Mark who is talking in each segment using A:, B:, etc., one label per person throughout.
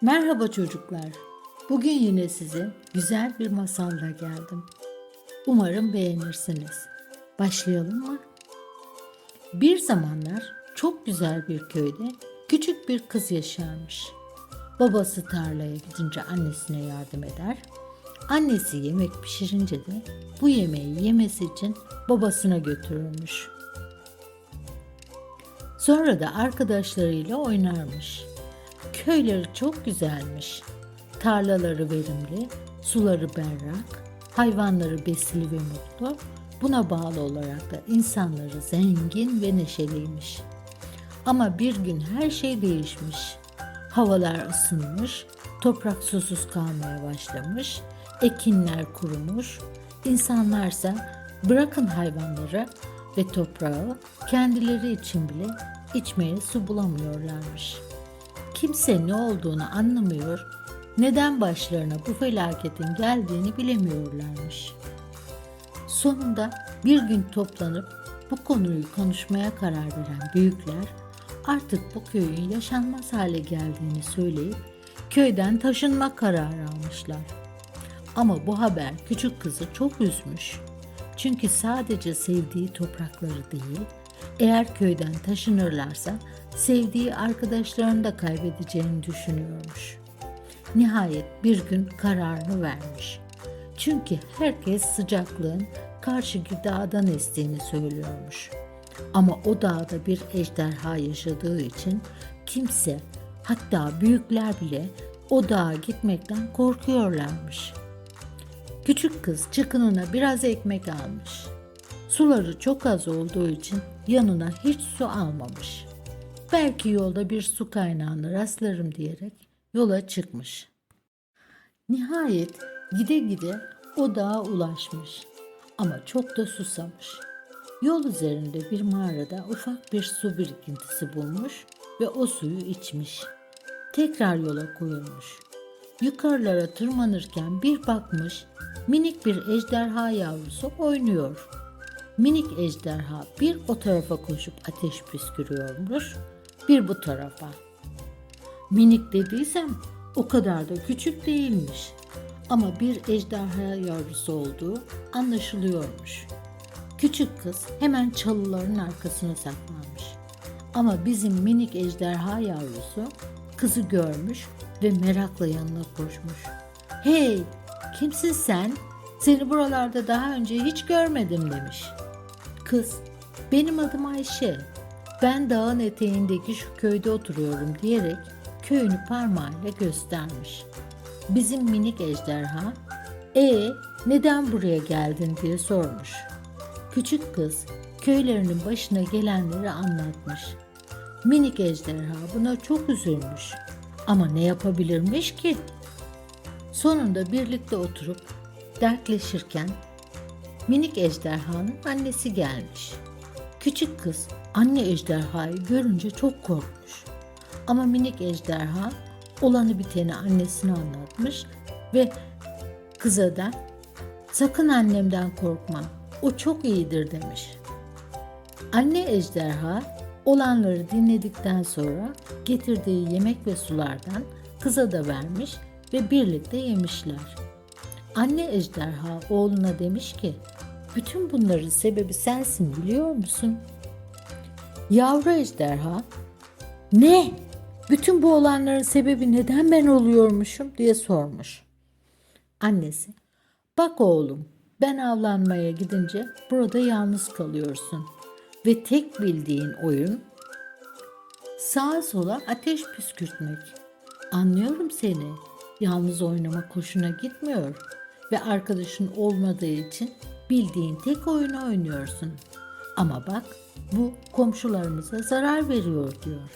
A: Merhaba çocuklar. Bugün yine size güzel bir masalla geldim. Umarım beğenirsiniz. Başlayalım mı? Bir zamanlar çok güzel bir köyde küçük bir kız yaşarmış. Babası tarlaya gidince annesine yardım eder. Annesi yemek pişirince de bu yemeği yemesi için babasına götürürmüş. Sonra da arkadaşlarıyla oynarmış. Köyleri çok güzelmiş. Tarlaları verimli, suları berrak, hayvanları besili ve mutlu. Buna bağlı olarak da insanları zengin ve neşeliymiş. Ama bir gün her şey değişmiş. Havalar ısınmış, toprak susuz kalmaya başlamış, ekinler kurumuş, insanlarsa bırakın hayvanları ve toprağı kendileri için bile içmeye su bulamıyorlarmış. Kimse ne olduğunu anlamıyor, neden başlarına bu felaketin geldiğini bilemiyorlarmış. Sonunda bir gün toplanıp bu konuyu konuşmaya karar veren büyükler artık bu köyün yaşanmaz hale geldiğini söyleyip köyden taşınma kararı almışlar. Ama bu haber küçük kızı çok üzmüş. Çünkü sadece sevdiği toprakları değil, eğer köyden taşınırlarsa sevdiği arkadaşlarını da kaybedeceğini düşünüyormuş. Nihayet bir gün kararını vermiş. Çünkü herkes sıcaklığın karşıki dağdan estiğini söylüyormuş. Ama o dağda bir ejderha yaşadığı için kimse hatta büyükler bile o dağa gitmekten korkuyorlarmış. Küçük kız çıkınına biraz ekmek almış. Suları çok az olduğu için yanına hiç su almamış. Belki yolda bir su kaynağına rastlarım diyerek yola çıkmış. Nihayet gide gide o dağa ulaşmış ama çok da susamış. Yol üzerinde bir mağarada ufak bir su birikintisi bulmuş ve o suyu içmiş. Tekrar yola koyulmuş. Yukarılara tırmanırken bir bakmış minik bir ejderha yavrusu oynuyor. Minik ejderha bir o tarafa koşup ateş püskürüyormuş, bir bu tarafa. Minik dediysem o kadar da küçük değilmiş. Ama bir ejderha yavrusu olduğu anlaşılıyormuş. Küçük kız hemen çalıların arkasına saklanmış. Ama bizim minik ejderha yavrusu kızı görmüş ve merakla yanına koşmuş. Hey, kimsin sen? Seni buralarda daha önce hiç görmedim demiş. Kız, benim adım Ayşe. Ben dağın eteğindeki şu köyde oturuyorum diyerek köyünü parmağıyla göstermiş. Bizim minik ejderha, e neden buraya geldin diye sormuş. Küçük kız köylerinin başına gelenleri anlatmış. Minik ejderha buna çok üzülmüş. Ama ne yapabilirmiş ki? Sonunda birlikte oturup dertleşirken minik ejderhanın annesi gelmiş. Küçük kız anne ejderhayı görünce çok korkmuş. Ama minik ejderha olanı biteni annesine anlatmış ve kıza da sakın annemden korkma o çok iyidir demiş. Anne ejderha olanları dinledikten sonra getirdiği yemek ve sulardan kıza da vermiş ve birlikte yemişler. Anne ejderha oğluna demiş ki, bütün bunların sebebi sensin biliyor musun? Yavru ejderha, ne? Bütün bu olanların sebebi neden ben oluyormuşum diye sormuş. Annesi, bak oğlum ben avlanmaya gidince burada yalnız kalıyorsun ve tek bildiğin oyun sağa sola ateş püskürtmek. Anlıyorum seni. Yalnız oynamak hoşuna gitmiyor ve arkadaşın olmadığı için bildiğin tek oyunu oynuyorsun. Ama bak bu komşularımıza zarar veriyor diyor.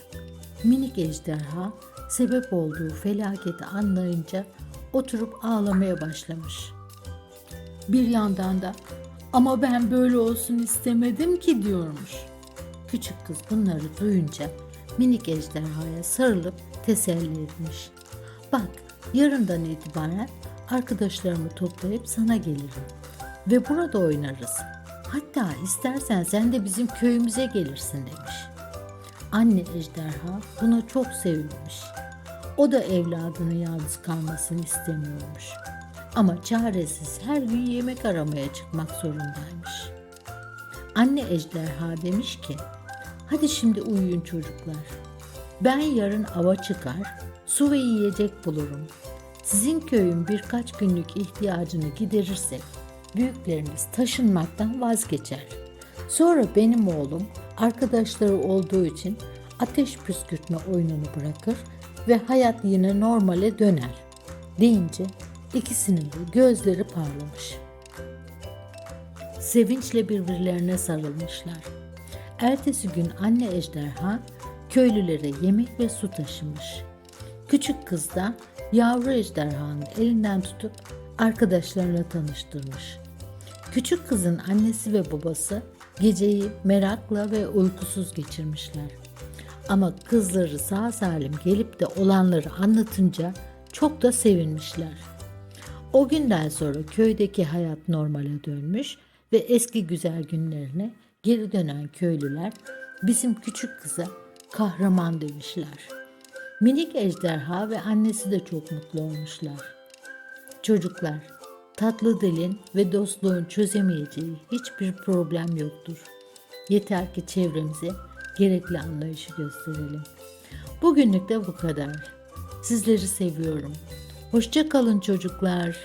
A: Minik ejderha sebep olduğu felaketi anlayınca oturup ağlamaya başlamış. Bir yandan da ama ben böyle olsun istemedim ki diyormuş. Küçük kız bunları duyunca minik ejderhaya sarılıp teselli etmiş. Bak yarından itibaren arkadaşlarımı toplayıp sana gelirim ve burada oynarız. Hatta istersen sen de bizim köyümüze gelirsin demiş. Anne ejderha buna çok sevinmiş. O da evladının yalnız kalmasını istemiyormuş. Ama çaresiz her gün yemek aramaya çıkmak zorundaymış. Anne ejderha demiş ki, hadi şimdi uyuyun çocuklar. Ben yarın ava çıkar, su ve yiyecek bulurum. Sizin köyün birkaç günlük ihtiyacını giderirsek, büyükleriniz taşınmaktan vazgeçer. Sonra benim oğlum arkadaşları olduğu için ateş püskürtme oyununu bırakır ve hayat yine normale döner. Deyince ikisinin de gözleri parlamış. Sevinçle birbirlerine sarılmışlar. Ertesi gün anne ejderha köylülere yemek ve su taşımış. Küçük kız da yavru ejderhanın elinden tutup arkadaşlarına tanıştırmış. Küçük kızın annesi ve babası geceyi merakla ve uykusuz geçirmişler. Ama kızları sağ salim gelip de olanları anlatınca çok da sevinmişler. O günden sonra köydeki hayat normale dönmüş ve eski güzel günlerine geri dönen köylüler bizim küçük kıza kahraman demişler. Minik ejderha ve annesi de çok mutlu olmuşlar. Çocuklar, tatlı dilin ve dostluğun çözemeyeceği hiçbir problem yoktur. Yeter ki çevremize gerekli anlayışı gösterelim. Bugünlük de bu kadar. Sizleri seviyorum. Hoşça kalın çocuklar.